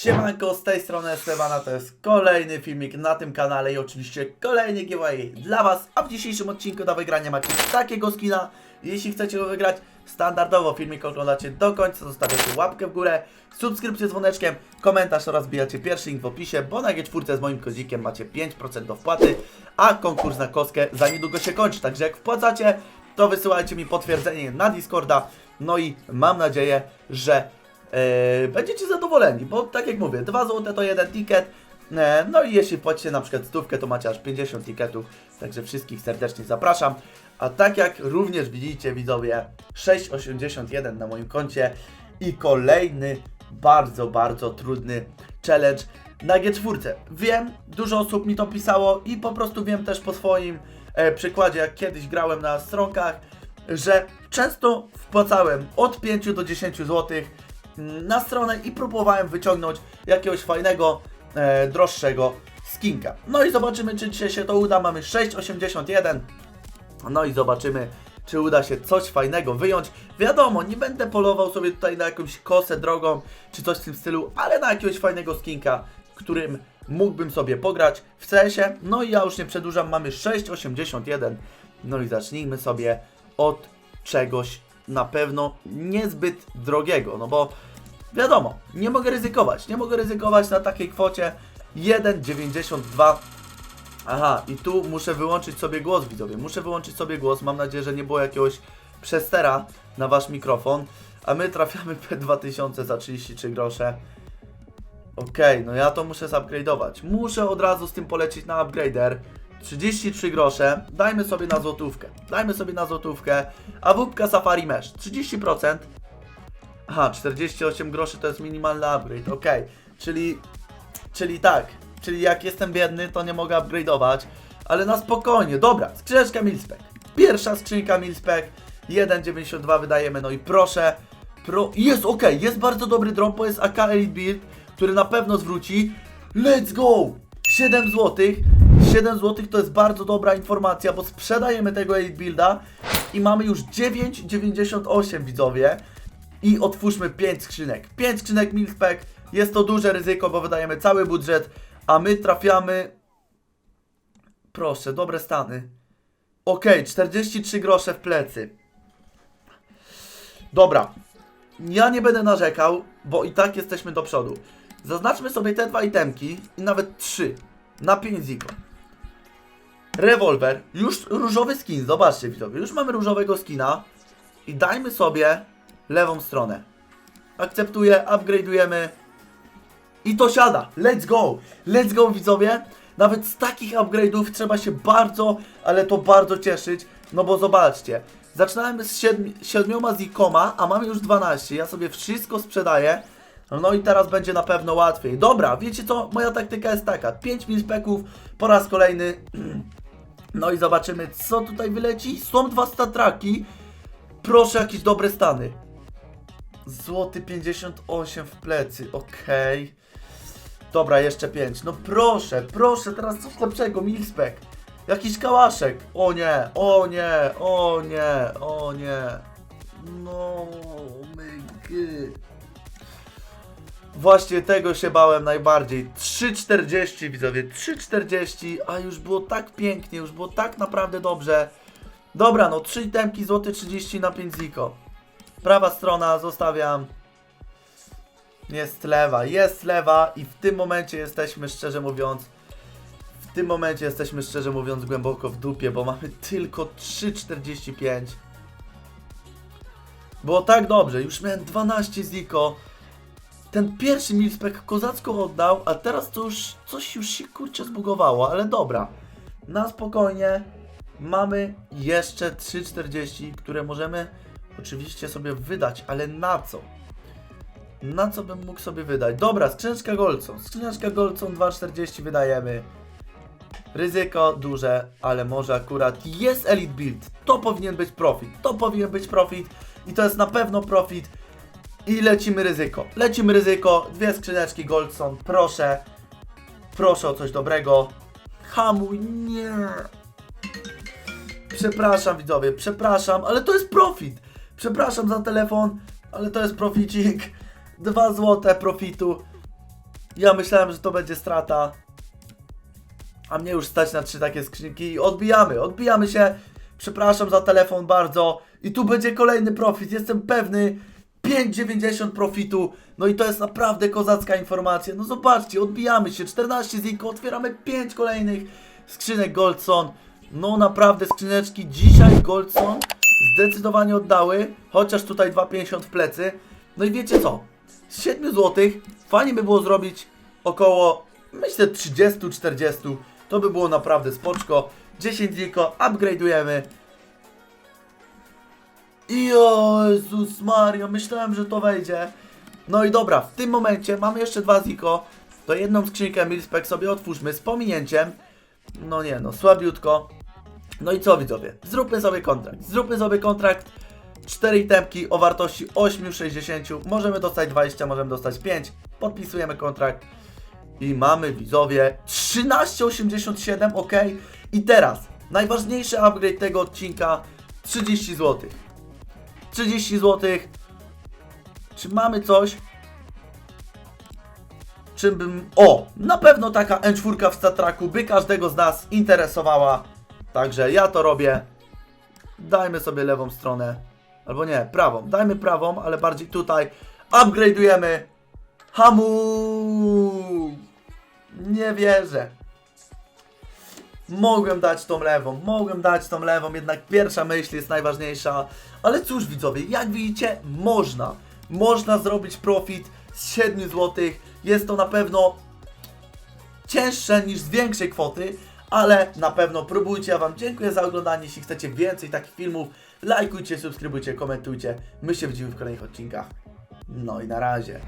Siemanko, z tej strony Estebana, to jest kolejny filmik na tym kanale i oczywiście kolejny giveaway dla Was, a w dzisiejszym odcinku do wygrania macie takiego skina. Jeśli chcecie go wygrać, standardowo filmik oglądacie do końca, zostawiacie łapkę w górę, subskrypcję z dzwoneczkiem, komentarz oraz wbijacie pierwszy link w opisie, bo na G4 z moim kodzikiem macie 5% do wpłaty, a konkurs na kostkę za niedługo się kończy, także jak wpłacacie, to wysyłajcie mi potwierdzenie na Discorda, no i mam nadzieję, że będziecie zadowoleni, bo tak jak mówię, 2 zł to jeden ticket, e, no i jeśli płacicie na przykład stówkę, to macie aż 50 ticketów, także wszystkich serdecznie zapraszam. A tak jak również widzicie widzowie, 6,81 na moim koncie i kolejny bardzo, bardzo trudny challenge na G4. Wiem, dużo osób mi to pisało i po prostu wiem też po swoim e, przykładzie, jak kiedyś grałem na stronkach, że często wpłacałem od 5 do 10 zł na stronę i próbowałem wyciągnąć jakiegoś fajnego, e, droższego skinka. No i zobaczymy, czy dzisiaj się to uda. Mamy 6,81. No i zobaczymy, czy uda się coś fajnego wyjąć. Wiadomo, nie będę polował sobie tutaj na jakąś kosę drogą, czy coś w tym stylu, ale na jakiegoś fajnego skinka, którym mógłbym sobie pograć w CS-ie. No i ja już nie przedłużam, mamy 6,81. No i zacznijmy sobie od czegoś na pewno niezbyt drogiego, no bo wiadomo, nie mogę ryzykować, nie mogę ryzykować na takiej kwocie 1,92 Aha, i tu muszę wyłączyć sobie głos, widzowie. Muszę wyłączyć sobie głos. Mam nadzieję, że nie było jakiegoś przestera na wasz mikrofon. A my trafiamy P2000 za 33 grosze. Okej, no ja to muszę zupgrade'ować. Muszę od razu z tym polecieć na upgrader. 33 grosze. Dajmy sobie na złotówkę. Dajmy sobie na złotówkę. A wódka Safari Mesh 30%. Aha, 48 groszy to jest minimalny upgrade. Okej, czyli Czyli tak, czyli jak jestem biedny, to nie mogę upgrade'ować, ale na spokojnie, dobra, skrzyneczka Milspec. Pierwsza skrzynka Milspec, 1,92 wydajemy, no i proszę, pro... jest ok, jest bardzo dobry drop, bo jest AK Elite Build, który na pewno zwróci. Let's go! 7 zł, 7 zł to jest bardzo dobra informacja, bo sprzedajemy tego Elite Builda i mamy już 9,98 widzowie. I otwórzmy 5 skrzynek. 5 skrzynek Milspec. Jest to duże ryzyko, bo wydajemy cały budżet, a my trafiamy. Proszę, dobre stany. Ok, 43 grosze w plecy. Dobra. Ja nie będę narzekał, bo i tak jesteśmy do przodu. Zaznaczmy sobie te dwa itemki i nawet trzy. Na 5 ziko. Rewolwer. Już różowy skin, zobaczcie widzowie. Już mamy różowego skina. I dajmy sobie lewą stronę. Akceptuję, upgrade'ujemy. I to siada. Let's go. Let's go widzowie. Nawet z takich upgrade'ów trzeba się bardzo, ale to bardzo cieszyć. No bo zobaczcie. Zaczynamy z siedmi, siedmioma zikoma, a mamy już 12. Ja sobie wszystko sprzedaję. No i teraz będzie na pewno łatwiej. Dobra, wiecie co? Moja taktyka jest taka. 5 mil speków po raz kolejny. No i zobaczymy, co tutaj wyleci. Są dwa statraki. Proszę, jakieś dobre stany. Złoty 58 w plecy, okej. Dobra, jeszcze 5. No proszę, proszę, teraz coś lepszego, Milspec. Jakiś kałaszek. O nie, o nie, o nie, o nie. No, mygy. Właśnie tego się bałem najbardziej. 3,40 widzowie, 3,40, a już było tak pięknie, już było tak naprawdę dobrze. Dobra, no 3 temki, złoty 30 na 5 ziko. Prawa strona zostawiam. Jest lewa, jest lewa i w tym momencie jesteśmy szczerze mówiąc w tym momencie jesteśmy szczerze mówiąc głęboko w dupie, bo mamy tylko 3,45. Było tak dobrze, już miałem 12 ziko. Ten pierwszy milspek kozacko oddał, a teraz to już coś już się kurczę zbugowało, ale dobra. Na spokojnie mamy jeszcze 3,40, które możemy oczywiście sobie wydać, ale na co? Na co bym mógł sobie wydać? Dobra, skrzyneczka Golcon. Skrzyneczka Golcon 2,40 wydajemy. Ryzyko duże, ale może akurat jest Elite Build. To powinien być profit. To powinien być profit. I to jest na pewno profit. I lecimy ryzyko. Lecimy ryzyko. Dwie skrzyneczki Goldson. Proszę. Proszę o coś dobrego. Hamuj. Nie. Przepraszam widzowie, przepraszam, ale to jest profit. Przepraszam za telefon, ale to jest proficik. 2 złote profitu. Ja myślałem, że to będzie strata. A mnie już stać na trzy takie skrzynki i odbijamy, odbijamy się. Przepraszam za telefon bardzo. I tu będzie kolejny profit, jestem pewny. 5,90 profitu. No i to jest naprawdę kozacka informacja. No zobaczcie, odbijamy się. 14 ziko, otwieramy 5 kolejnych skrzynek Goldson. No naprawdę skrzyneczki dzisiaj Goldson zdecydowanie oddały. Chociaż tutaj 2,50 w plecy. No i wiecie co? Z 7 zł fajnie by było zrobić około, myślę 30-40. To by było naprawdę spoczko. 10 ziko, upgrade'ujemy. Jezus Maria, myślałem, że to wejdzie. No i dobra, w tym momencie mamy jeszcze dwa ziko. To jedną skrzynkę Milspec sobie otwórzmy z pominięciem. No nie, no słabiutko. No i co widzowie? Zróbmy sobie kontrakt. Zróbmy sobie kontrakt. 4 itemki o wartości 8,60. Możemy dostać 20, możemy dostać 5. Podpisujemy kontrakt. I mamy widzowie 13,87, ok. I teraz najważniejszy upgrade tego odcinka 30 zł. 30 zł. Czy mamy coś? Czym bym. O! Na pewno taka N4 w Statraku by każdego z nas interesowała. Także ja to robię. Dajmy sobie lewą stronę. Albo nie, prawą. Dajmy prawą, ale bardziej tutaj. Upgrade'ujemy. Hamuj! Nie wierzę. Mogłem dać tą lewą, mogłem dać tą lewą, jednak pierwsza myśl jest najważniejsza. Ale cóż widzowie, jak widzicie, można. Można zrobić profit z 7 zł. Jest to na pewno cięższe niż z większej kwoty, ale na pewno próbujcie. Ja Wam dziękuję za oglądanie. Jeśli chcecie więcej takich filmów, lajkujcie, subskrybujcie, komentujcie. My się widzimy w kolejnych odcinkach. No i na razie.